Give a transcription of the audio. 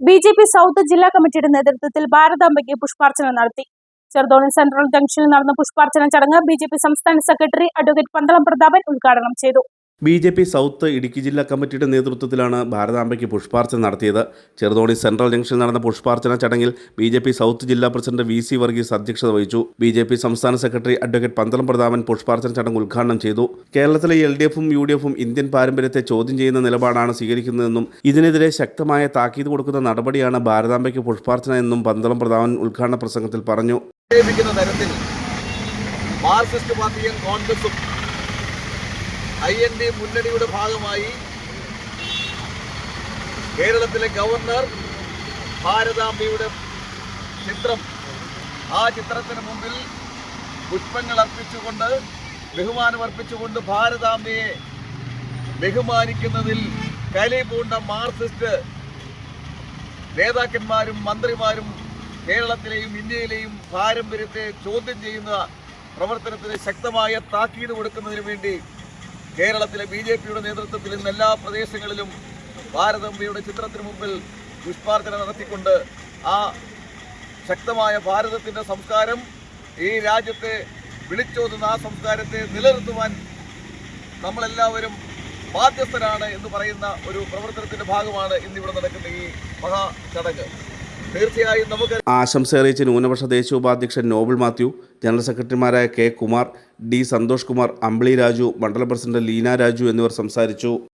B J P south ജില്ലാ കമ്മിറ്റിയുടെ നേതൃത്വത്തിൽ ഭാരതാംബയ്ക്ക് പുഷ്പാർച്ചന നടത്തി. ചെറുതോണി സെൻട്രൽ ജംഗ്ഷനിൽ നടന്ന പുഷ്പാർച്ചന ചടങ്ങ് ബി സംസ്ഥാന സെക്രട്ടറി അഡ്വക്കേറ്റ് പന്തളം പ്രതാപൻ ഉദ്ഘാടനം ചെയ്തു. B J P south Idukki ജില്ലാ കമ്മിറ്റിയുടെ നേതൃത്വത്തിലാണ് ഭാരതാംബയ്ക്ക് പുഷ്പാർച്ചന നടത്തിയത്. ചെറുതോണി സെൻട്രൽ ജംഗ്ഷനിൽ നടന്ന പുഷ്പാർച്ചന ചടങ്ങിൽ ബി ജെ പി സൗത്ത് ജില്ലാ പ്രസിഡന്റ് വി സി വർഗീസ് അധ്യക്ഷത വഹിച്ചു. ബി ജെ പി സംസ്ഥാന സെക്രട്ടറി അഡ്വക്കേറ്റ് പന്തളം പ്രതാപൻ പുഷ്പാർച്ചന ചടങ്ങ് ഉദ്ഘാടനം ചെയ്തു. കേരളത്തിലെ എൽ ഡി എഫും യു ഡി എഫും ഇന്ത്യൻ പാരമ്പര്യത്തെ ചോദ്യം ചെയ്യുന്ന നിലപാടാണ് സ്വീകരിക്കുന്നതെന്നും ഇതിനെതിരെ ശക്തമായ താക്കീത് കൊടുക്കുന്ന നടപടിയാണ് ഭാരതാംബയ്ക്ക് പുഷ്പാർച്ചന എന്നും പന്തളം പ്രതാപൻ ഉദ്ഘാടന പ്രസംഗത്തിൽ പറഞ്ഞു. മാർക്സിസ്റ്റ് പാർട്ടിയും കോൺഗ്രസും ഐ എൻ ഡി മുന്നണിയുടെ ഭാഗമായി കേരളത്തിലെ ഗവർണർ ഭാരതാംബയുടെ ചിത്രം ആ ചിത്രത്തിന് മുമ്പിൽ പുഷ്പങ്ങൾ അർപ്പിച്ചുകൊണ്ട് ബഹുമാനം അർപ്പിച്ചുകൊണ്ട് ഭാരതാംബയെ ബഹുമാനിക്കുന്നതിൽ കലി പൂണ്ട മാർക്സിസ്റ്റ് നേതാക്കന്മാരും മന്ത്രിമാരും കേരളത്തിലെയും ഇന്ത്യയിലെയും പാരമ്പര്യത്തെ ചോദ്യം ചെയ്യുന്ന പ്രവർത്തനത്തിന് ശക്തമായ താക്കീത് കൊടുക്കുന്നതിന് വേണ്ടി കേരളത്തിലെ ബി ജെ പിയുടെ നേതൃത്വത്തിൽ ഇന്ന് എല്ലാ പ്രദേശങ്ങളിലും ഭാരതമ്മയുടെ ചിത്രത്തിന് മുമ്പിൽ പുഷ്പാർച്ചന നടത്തിക്കൊണ്ട് ആ ശക്തമായ ഭാരതത്തിന്റെ സംസ്കാരം ഈ രാജ്യത്തെ വിളിച്ചോതുന്ന ആ സംസ്കാരത്തെ നിലനിർത്തുവാൻ നമ്മളെല്ലാവരും ബാധ്യസ്ഥരാണ് എന്ന് പറയുന്ന ഒരു പ്രവർത്തനത്തിന്റെ ഭാഗമാണ് ഇന്നിവിടെ നടക്കുന്ന ഈ മഹാ ചടങ്ങ് തീർച്ചയായും ആശംസ അറിയിച്ച ന്യൂനപക്ഷ ദേശീയ ഉപാധ്യക്ഷൻ നോബിൾ മാത്യു ജനറൽ സെക്രട്ടറിമാരായ കെ കുമാർ ഡി സന്തോഷ് കുമാർ അമ്പിളി രാജു മണ്ഡലം പ്രസിഡന്റ് ലീന രാജു എന്നിവർ സംസാരിച്ചു.